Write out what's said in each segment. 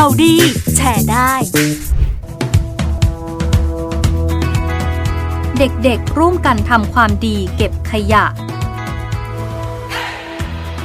ข่าวดี แชร์ได้ เด็กๆร่วมกันทำความดีเก็บขยะ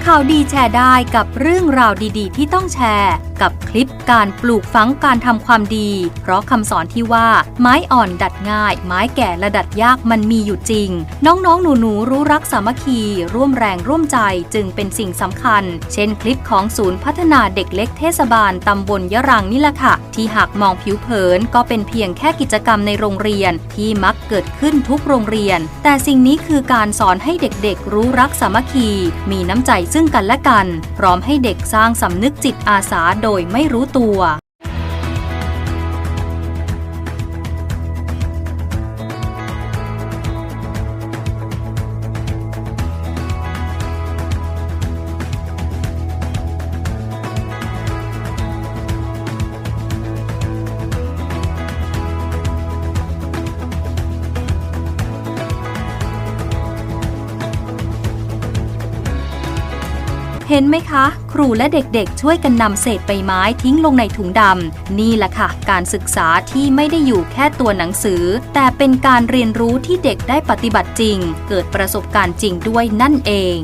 ข่าวดีแชร์ได้กับเรื่องราวดีๆ ที่ต้องแชร์ กับคลิปการปลูกฝังการทำความดี เพราะคำสอนที่ว่า ไม้อ่อนดัดง่าย ไม้แก่และดัดยากมันมีอยู่จริง น้องๆ หนูๆ รู้รักสามัคคี ร่วมแรงร่วมใจจึงเป็นสิ่งสำคัญ เช่นคลิปของศูนย์พัฒนาเด็กเล็กเทศบาลตำบลยะรังนี่แหละค่ะ ที่หากมองผิวเผินก็เป็นเพียงแค่กิจกรรมในโรงเรียนที่มักเกิดขึ้นทุกโรงเรียน แต่สิ่งนี้คือการสอนให้เด็กๆ รู้รักสามัคคี มีน้ำใจซึ่งกันและกัน พร้อมให้เด็กสร้างสำนึกจิตอาสาโดยไม่รู้ตัว เห็นไหมคะ ครูและเด็กๆ ช่วยกันนำเศษใบไม้ทิ้งลงในถุงดำนี่แหละค่ะ การศึกษาที่ไม่ได้อยู่แค่ตัวหนังสือ แต่เป็นการเรียนรู้ที่เด็กได้ปฏิบัติจริง เกิดประสบการณ์จริงด้วยนั่นเอง